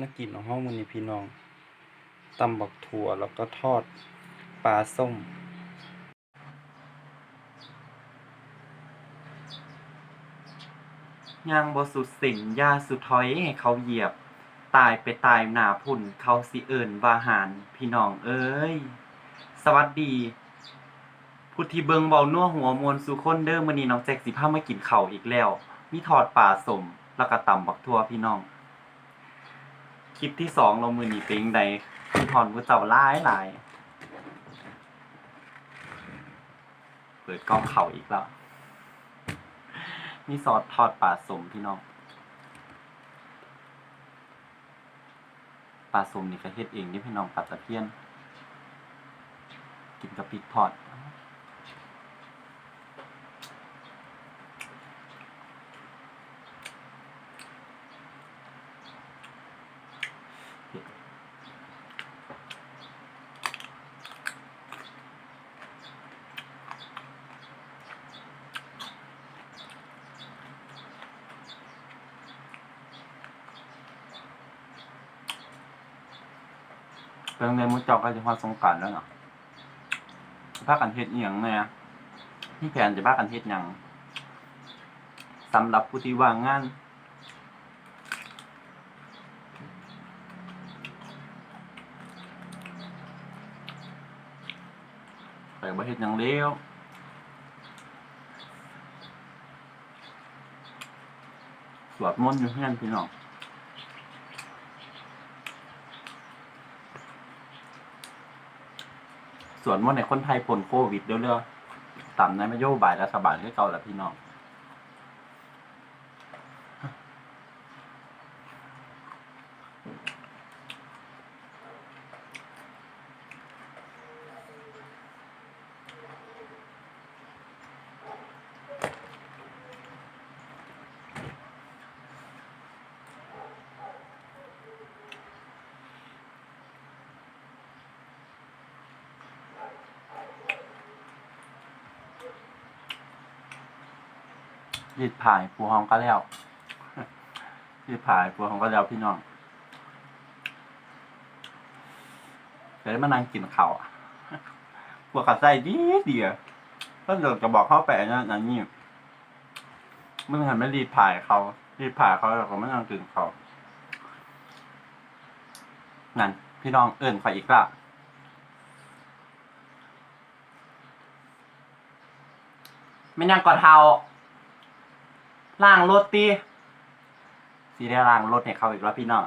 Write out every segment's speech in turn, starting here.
น่ากินของห้องมันนี่พี่น้องตำบักถั่วแล้วก็ทอดปลาส้ม ยางบสุดสินยาสุดถอยให้เขาเหยียบ ตายไปตายหนาพุ่นเขาสิเอิญวาหารพี่น้องเอ้ย สวัสดีผู้ที่เบิงเบานัวหัวมวลสุคนเด้อมื้อนี้น้องแจ็คสิพามากินข้าวอีกแล้ว มีทอดปลาสมแล้วก็ตำบักทั่วพี่น้อง ลิปที่สองเรามื้อนีเป็นจั่งใดพี่พรผู้เจ้าหลายหลาย เปิดกล้องเข่าอีกแล้วมีซอสทอดปลาสมพี่น้องปลาสมนี่ก็เฮ็ดเองนี่พี่น้องปลาตะเพียน กินกับพริกทอด เป็นไงในมุ้เจอกก็จะพอสงการแล้วเนาะพาคกันเฮ็ดอหย่างแหน่นี่แผนจะพาคกันเฮ็ดหยังสำหรับผู้ที่ว่างงานไปบ่เฮ็ดหยังเล้วสวดมนต์อยู่เฮือนพี่น้อง ส่วนว่าในคนไทยพ้นโควิดเรื่อยๆตามนโยบายรัฐบาลที่เก่าและพี่น้อง รีดผายปูห้องก็แล้วรีดผายปูห้องก็แล้วพี่น้องเดี๋ยวมานั่งกินข้าวอะพวกกัดไส้ดีเดียวก็เดี๋ยวจะบอกเข้าไปนะอย่างนี้มันหันไม่รีดผายเขารีดผายเขาแล้วก็ไม่นั่งกินข้าวนั่น พี่น้องเอิ่นข่อยอีกละไม่นั่งกอดเท้า ล่างรถตีสีได้ล่างรถให้เขาอีกแล้วพี่น้อง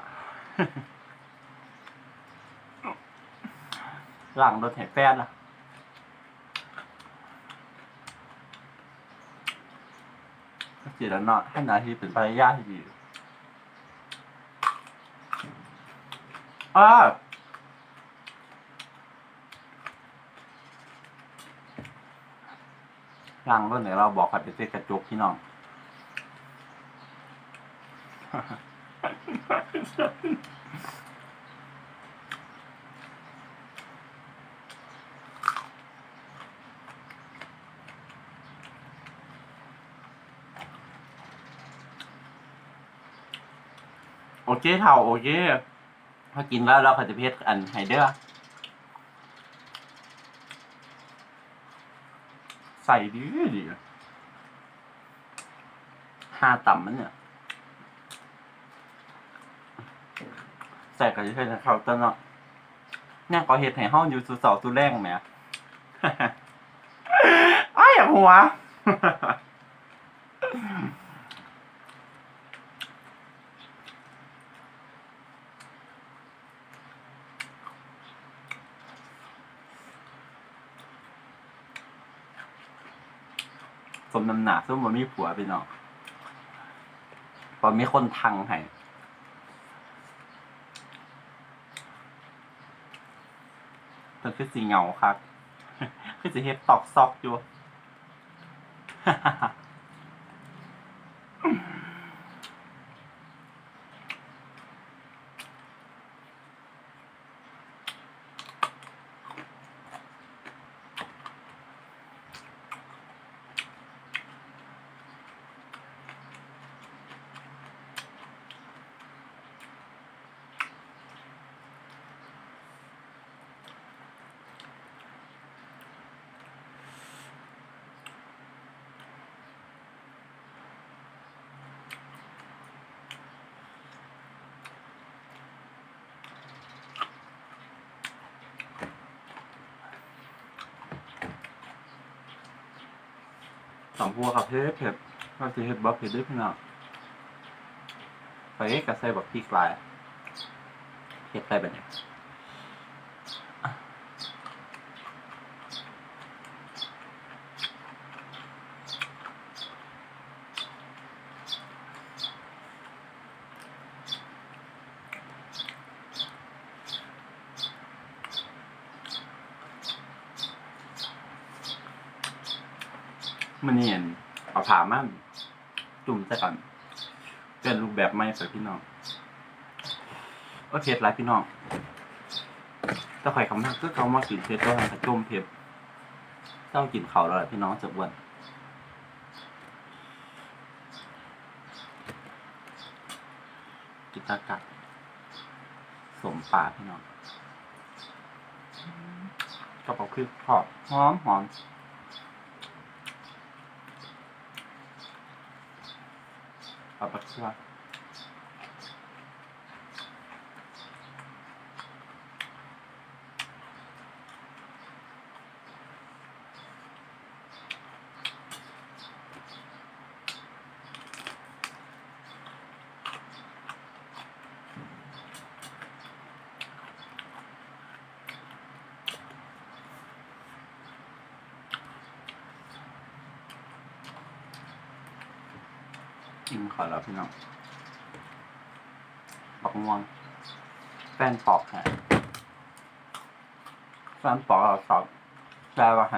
ล่างรถให้แฟนละจีแล้วเนาะให้นาทีเป็นภรรยาที่ดีอ้าล่างรถไหนเราบอกให้ไปเซ็กกระจกพี่น้อง โอเคเท่าโอเคพอกินแล้วเราก็จะเพชรอันไฮเดอร์ใส่ดีดีห้าต่ำมันเนี่ย ใส่กับที่เป็นเขาตอนเนาะเนี่ยก็เห็ดให้ห้องอยู่สุดเสาสุดแรงแหมอ้ยหัวสมน้ำหนักซึ่งมันมีผัวไปเนาะพอมีคนทังให้ันคือสีเงาครับ คือสีเฮ็ดตอกซอกอยู่ สองพวกครับเผ็ดเผ็ดก็จะเห็ดบ๊อบเผ็ดด้วยพี่น้องไปกับใส่บักพริกลายเห็ดไปแบบนี้ มันเนียนเอาผ่ามมั่นจุ่มซะก่อนเปลี่ยนรูปแบบใหม่ใส่พี่น้องโอเคหลายพี่น้องถ้าใครคำนักก็เขามากินเพชรก็ทำกระจุ่มเพชรต้องกินเขาแล้วแหละพี่น้องจะอ้วนกิตากัดสมปลาพี่น้องกระเพราคือหอมหอมหอม เอาไกินขอแล้วพี่น้องปักม่วงแป้นปอกฮะแป้นปอกเราสอบแปลว่าไง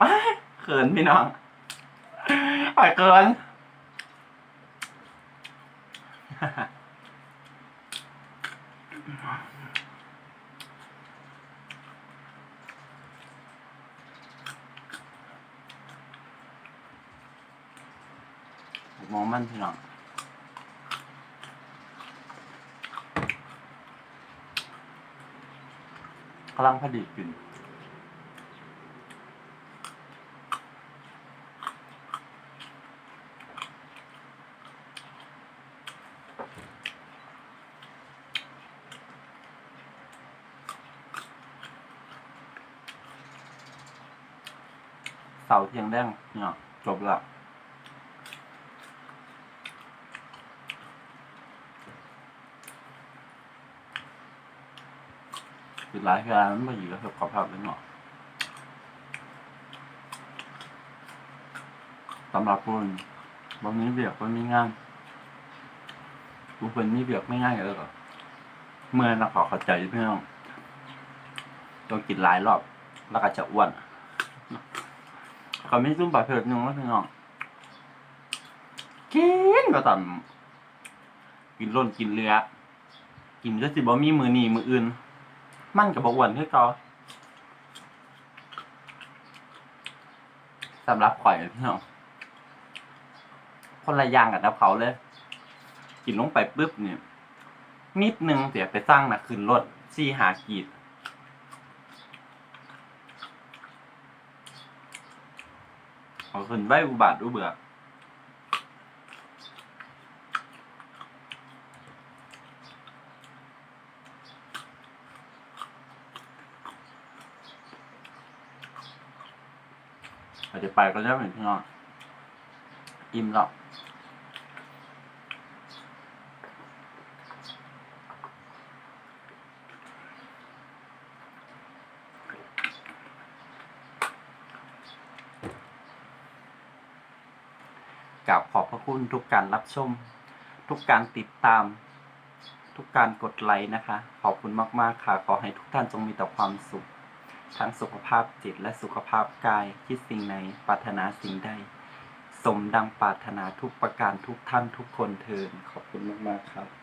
อ้เขินพี่น้องปล่อยเกิน มองมันพี่น้องกำลังพอดีกินเสาเทียงแดงพี่น้องจบละ คือหลายเวลามันมาอยู่กับสุขภาพเลยเนาะสำหรับคนบางนี้เบียกมันมีงานกูเป็นมีเบียกไม่ง่ายเลยหรอเมื่อนักขอเข้าใจพี่น้องต้องกินหลายรอบ แล้วก็จะอ้วนเขาไม่ซุ่มปลาเผือกนึงแล้วพี่น้องกินก็ต่ำกินล้นกินเรือกินก็สิบ่มีมือหนีมืออื่น มันกับบอ้วนคือเก็สำหรับข่อยพี่น้องคนละอย่างกับน้ำเขาเลย กินลงไปปุ๊บเนี่ยนิดนึงเสียไปสร้างนะขึ้นรถซี่หากีดเอาขึ้นไว้อุบาทอุเบื่อ จะไปก็ได้เหมือนพี่น้องอิ่มแล้วกราบขอบพระคุณทุกการรับชม ทุกการติดตาม ทุกการกดไลค์นะคะ ขอบคุณมาก ๆ ค่ะ ขอให้ทุกท่านจงมีแต่ความสุข ทั้งสุขภาพจิตและสุขภาพกายคิดสิ่งไหนปรารถนาสิ่งใดสมดังปรารถนาทุกประการทุกท่านทุกคนเทินขอบคุณมาก ๆ ครับ